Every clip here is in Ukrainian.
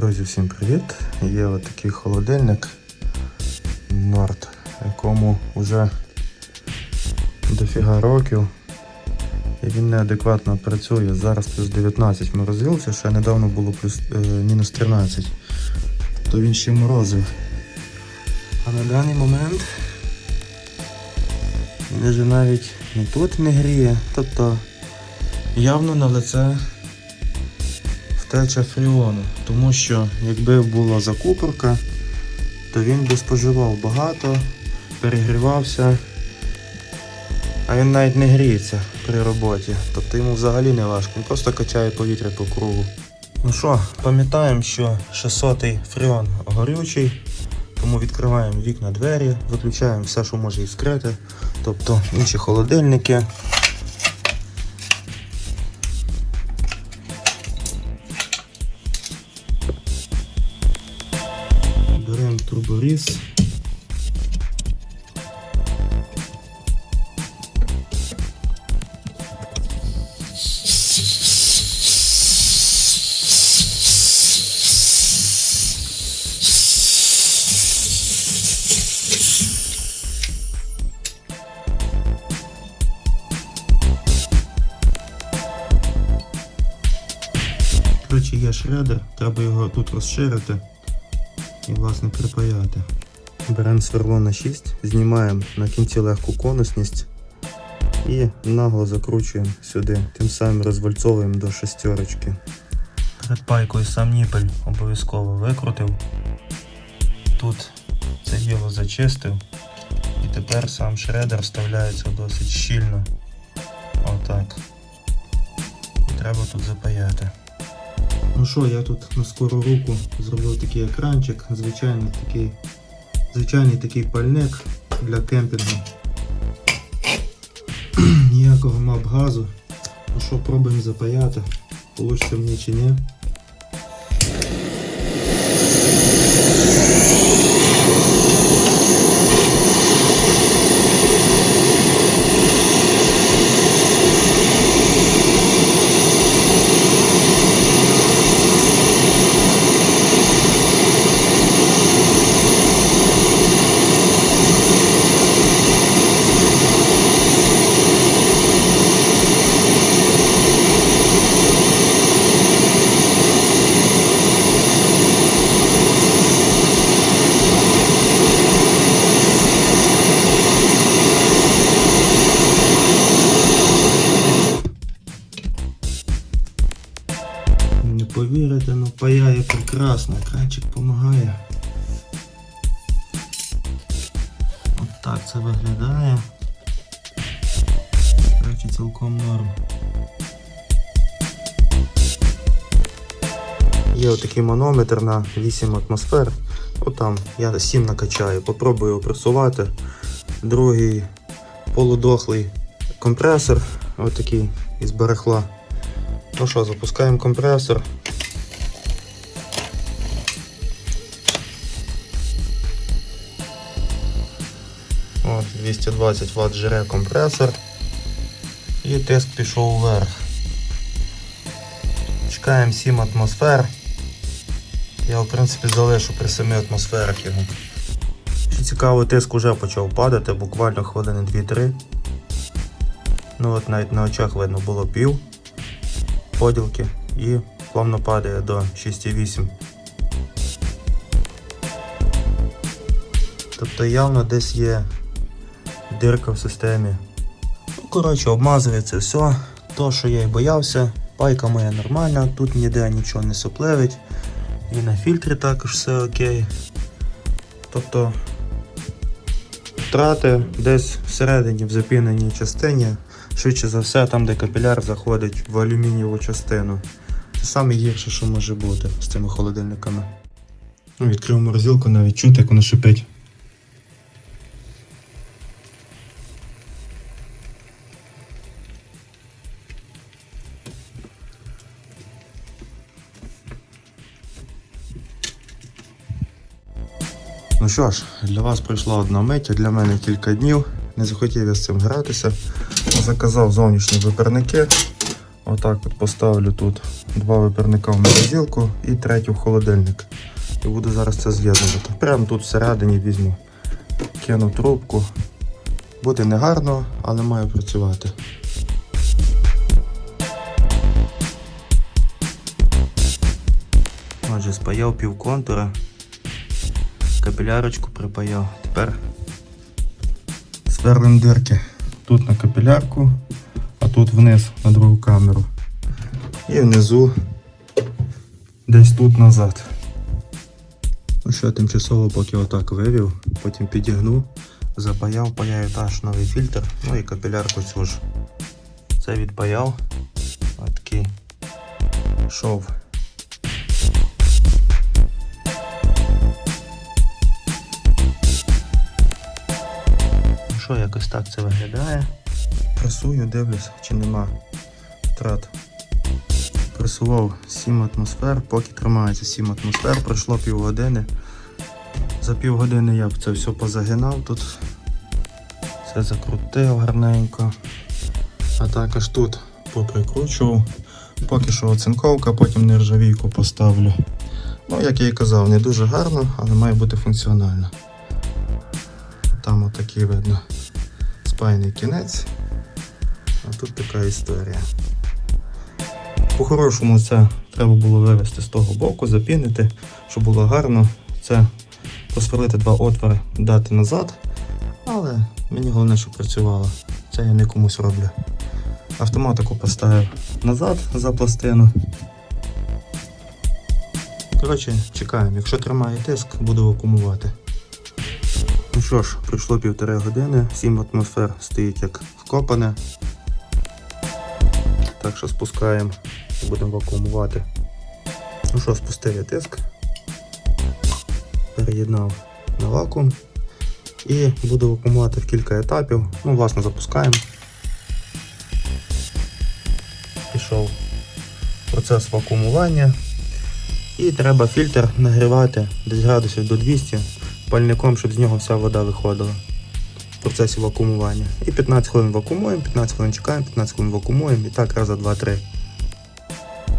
Друзі, всім привіт! Є от такий холодильник Nord, якому вже дофіга років. І він неадекватно працює. Зараз плюс 19 морозився, ще недавно було плюс, е, мінус 13. То він ще морозив. А на даний момент він вже навіть не тут не гріє. Тобто явно на лице втеча фріону. Тому що якби була закупорка, то він би споживав багато, перегрівався, а він навіть не гріється при роботі. Тобто йому взагалі не важко, він просто качає повітря по кругу. Ну що, пам'ятаємо, що 600-й фріон горючий, тому відкриваємо вікна двері, виключаємо все, що може іскрити, тобто інші холодильники. Турборіз. Коротше, є шредер, треба його тут розширити і власне припаяти. Беремо сверло на 6, знімаємо на кінці легку конусність і нагло закручуємо сюди, тим самим розвальцовуємо до шестерочки. Перед пайкою сам ніпель обов'язково викрутив. Тут це діло зачистив. І тепер сам шредер вставляється досить щільно. Отак. І треба тут запаяти. Ну що, я тут на скору руку зробив такий екранчик, звичайний такий, звичайний такий пальник для кемпінгу. Ніякого мап газу. Ну що, пробуємо запаяти. Получиться мені чи ні. Прекрасно, екранчик допомагає. От так це виглядає. Коротше, цілком норм. Є отакий манометр на 8 атмосфер. Отам я 7 накачаю, попробую опресувати. Другий полудохлий компресор, отакий із барахла. Ну що, запускаємо компресор. От, 220 Вт жре компресор. І тиск пішов вверх. Чекаємо 7 атмосфер. Я в принципі залишу при 7 атмосферах його. Що цікаво, тиск вже почав падати, буквально хвилини 2-3. Ну от навіть на очах видно було пів поділки і плавно падає до 6,8. Тобто явно десь є дирка в системі. Ну, коротше, обмазується все. То, що я й боявся, пайка моя нормальна, тут ніде нічого не сопливить. І на фільтрі також все окей. Тобто втрати десь всередині в запіненій частині. Швидше за все, там, де капіляр заходить в алюмінієву частину. Це саме гірше, що може бути з цими холодильниками. Ну, відкрив морозилку, навіть чути, як воно шипить. Ну що ж, для вас пройшла одна мить, а для мене кілька днів. Не захотів я з цим гратися. Заказав зовнішні випарники. Отак от поставлю тут два вибірника в морозилку і третю в холодильник. І буду зараз це з'єднувати. Прямо тут всередині візьму. Кину трубку. Буде негарно, але має працювати. Отже, спаяв пів контура, капілярочку припаяв. Тепер сверлим дирки. Тут на капілярку, а тут вниз на другу камеру. І внизу десь тут назад. Ну що, тимчасово поки отак вивів, потім підігну, запаяв, паяю теж новий фільтр, ну і капілярку цю ж. Це відпаяв. Отакий шов. Що, якось так це виглядає. Пресую, дивлюсь, чи нема втрат. Пресував 7 атмосфер, поки тримається 7 атмосфер, пройшло півгодини. За півгодини я б це все позагинав тут. Все закрутив гарненько. А також тут поприкручував. Поки що оцинковка, потім нержавійку поставлю. Ну, як я і казав, не дуже гарно, але має бути функціонально. Там отакий видно спайний кінець. А тут така історія. По-хорошому це треба було вивести з того боку, запінити, щоб було гарно. Це просверлити два отвори, дати назад. Але мені головне, щоб працювало. Це я не комусь роблю. Автоматику поставив назад за пластину. Коротше, чекаємо. Якщо тримає тиск, буду вакуумувати. Ну що ж, пройшло півтори години, 7 атмосфер стоїть як вкопане. Так що спускаємо, будемо вакуумувати. Ну що, спустив я тиск, переєднав на вакуум і буду вакуумувати в кілька етапів. Ну, власне, запускаємо. Пішов процес вакуумування. І треба фільтр нагрівати десь градусів до 200 пальником, щоб з нього вся вода виходила в процесі вакуумування. І 15 хвилин вакуумуємо, 15 хвилин чекаємо, 15 хвилин вакуумуємо і так раз за 2-3.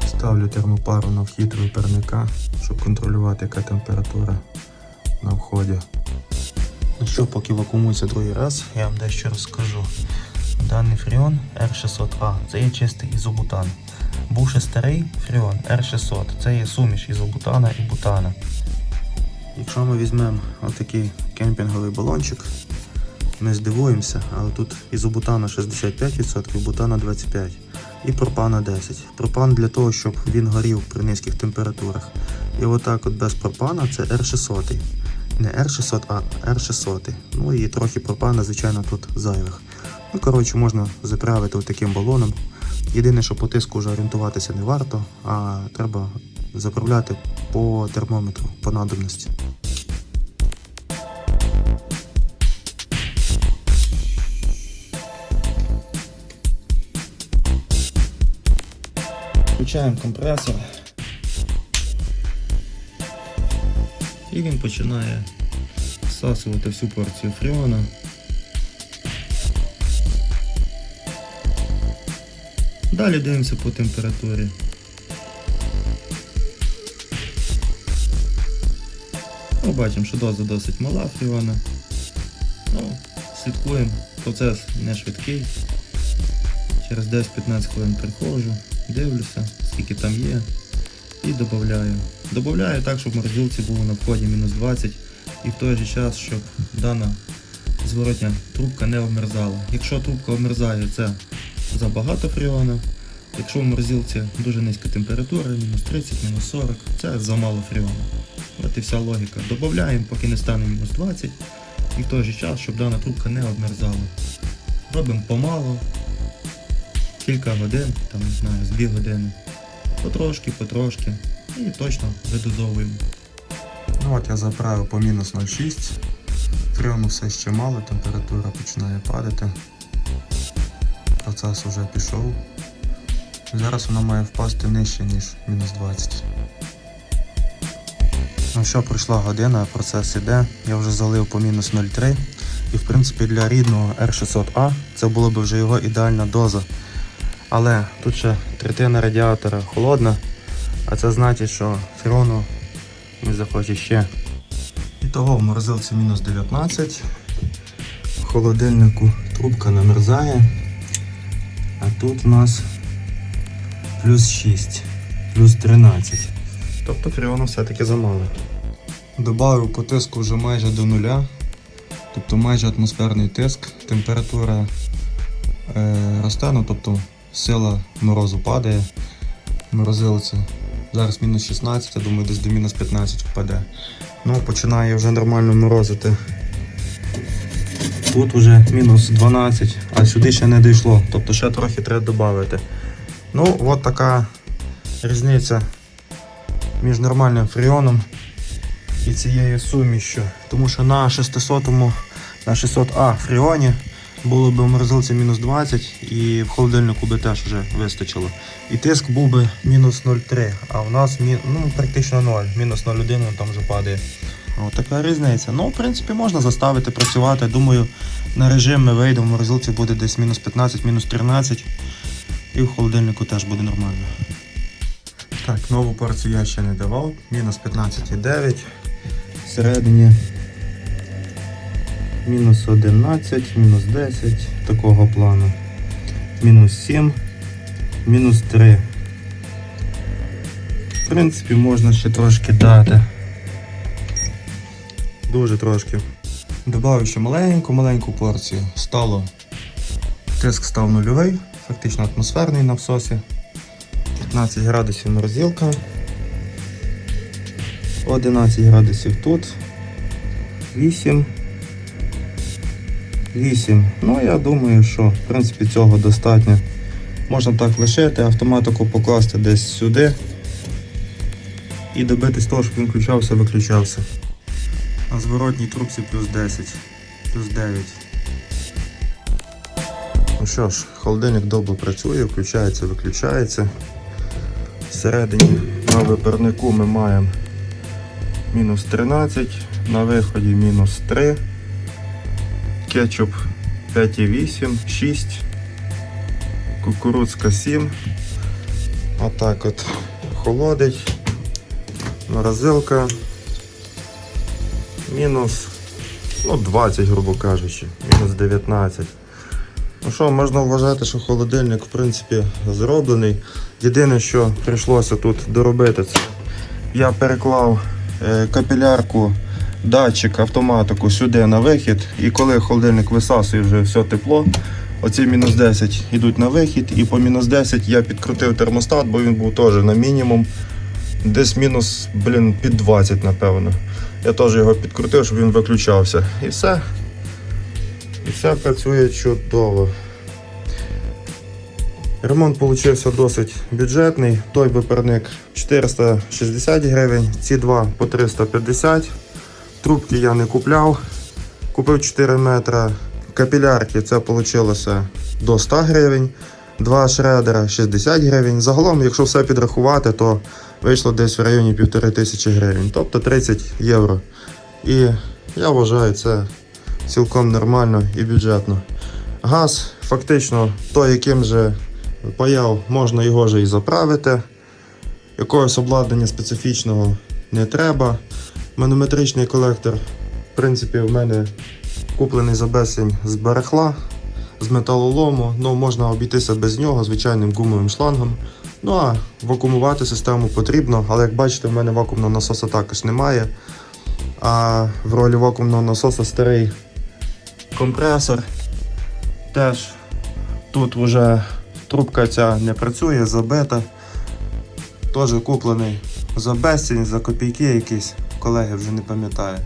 Ставлю термопару на вхід виперника, щоб контролювати, яка температура на вході. Ну що, поки вакуумується другий раз, я вам дещо розкажу. Даний фріон R600A це є чистий ізобутан. Був ще старий фріон R600, це є суміш ізобутана і бутана. Якщо ми візьмемо отакий кемпінговий балончик, ми здивуємося, але тут ізобутана 65%, бутана 25% і пропана 10%. Пропан для того, щоб він горів при низьких температурах. І отак от без пропана це R600. Не R600, а R600. Ну і трохи пропана, звичайно, тут зайвих. Ну, коротше, можна заправити таким балоном. Єдине, що по тиску вже орієнтуватися не варто, а треба заправляти по термометру, по надобності. Включаємо компресор. І він починає всасувати всю порцію фріона. Далі дивимося по температурі. Бачимо, що доза досить мала фріона. Ну, слідкуємо, процес не швидкий. Через 10-15 хвилин приходжу, дивлюся, скільки там є, і додаю. Додаю так, щоб в морозилці було на вході мінус 20 і в той же час, щоб дана зворотня трубка не обмерзала. Якщо трубка обмерзає, це забагато фріона. Якщо в морозилці дуже низька температура, мінус 30, мінус 40, це замало фріону. От і вся логіка. Додаємо, поки не стане мінус 20, і в той же час, щоб дана трубка не обмерзала. Робимо помало, кілька годин, там не знаю, з 2 години. Потрошки, потрошки. І точно видозовуємо. Ну от я заправив по мінус 0,6. Фріону все ще мало, температура починає падати. Процес вже пішов. Зараз воно має впасти нижче, ніж мінус 20. Ну що, пройшла година, процес іде. Я вже залив по мінус 0,3. І в принципі для рідного R600A це була б вже його ідеальна доза. Але тут ще третина радіатора холодна, а це значить, що фреону не захоче ще. І того в морозилці мінус 19. В холодильнику трубка намерзає. А тут у нас плюс 6, плюс 13. Тобто фреону все-таки замало. Добавив по тиску вже майже до нуля. Тобто майже атмосферний тиск, температура е, росте, ну тобто сила морозу падає. Морозилиця. Зараз мінус 16, я думаю, десь до мінус 15 впаде. Ну, починає вже нормально морозити. Тут вже мінус 12, а сюди ще не дійшло. Тобто ще трохи треба додати. Ну, от така різниця між нормальним фріоном і цією сумішю. Тому що на 600 на 600А фріоні було б в морозилці мінус 20 і в холодильнику би теж вже вистачило. І тиск був би мінус 0,3, а у нас ну, практично 0, мінус 0,1 він там вже падає. От така різниця. Ну, в принципі, можна заставити працювати. Думаю, на режим ми вийдемо, в морозилці буде десь мінус 15, мінус 13. І в холодильнику теж буде нормально. Так, нову порцію я ще не давав. Мінус 15,9. Всередині мінус 11, мінус 10 такого плану. Мінус 7, мінус 3. В принципі, можна ще трошки дати. Дуже трошки. Добавив ще маленьку-маленьку порцію. Стало. Тиск став нульовий, фактично атмосферний на всосі. 15 градусів морозилка. 11 градусів тут. 8. 8. Ну, я думаю, що в принципі цього достатньо. Можна так лишити, автоматику покласти десь сюди і добитись того, щоб він включався, виключався. На зворотній трубці плюс 10, плюс 9. Ну що ж, холодильник добре працює, включається, виключається. Всередині на випернику ми маємо мінус 13, на виході мінус 3, кетчуп 5,8, 6, кукурудзка 7. Отак от холодить, морозилка, мінус ну, 20, грубо кажучи, мінус 19. Ну що, можна вважати, що холодильник в принципі зроблений. Єдине, що прийшлося тут доробити, це я переклав е, капілярку, датчик, автоматику сюди на вихід. І коли холодильник висасує вже все тепло, оці мінус 10 йдуть на вихід, і по мінус 10 я підкрутив термостат, бо він був теж на мінімум. Десь мінус, блін, під 20, напевно. Я теж його підкрутив, щоб він виключався. І все. Все працює чудово. Ремонт вийшов досить бюджетний. Той виперник 460 гривень, ці два по 350. Трубки я не купляв. Купив 4 метри капілярки, це вийшло до 100 гривень. Два шредера 60 гривень. Загалом, якщо все підрахувати, то вийшло десь в районі 1500 гривень, тобто 30 євро. І я вважаю, це цілком нормально і бюджетно. Газ, фактично, той, яким же паяв, можна його же і заправити. Якогось обладнання специфічного не треба. Манометричний колектор, в принципі, в мене куплений за безцінь з барахла, з металолому. Ну, можна обійтися без нього звичайним гумовим шлангом. Ну а вакуумувати систему потрібно, але як бачите, в мене вакуумного насоса також немає. А в ролі вакуумного насоса старий компресор. Теж тут вже трубка ця не працює, забита. Теж куплений за безцінь, за копійки якісь, колеги вже не пам'ятаю.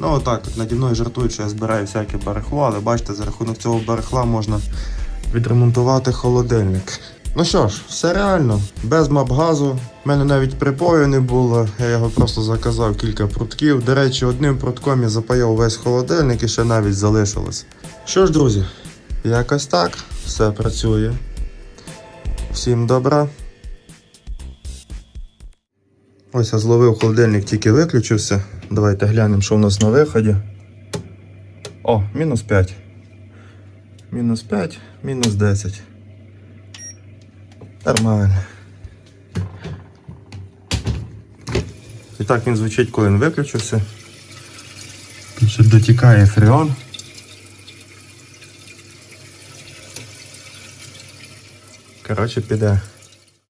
Ну отак, тут наді мною жартують, що я збираю всяке барахло, але бачите, за рахунок цього барахла можна відремонтувати холодильник. Ну що ж, все реально, без мап-газу. У мене навіть припою не було, я його просто заказав кілька прутків. До речі, одним прутком я запаяв весь холодильник і ще навіть залишилось. Що ж, друзі, якось так, все працює. Всім добра. Ось я зловив холодильник, тільки виключився. Давайте глянемо, що у нас на виході. О, мінус 5. Мінус 5, мінус 10. Нормально. І так він звучить, коли він виключився. Тут ще дотікає фреон. Коротше, піде.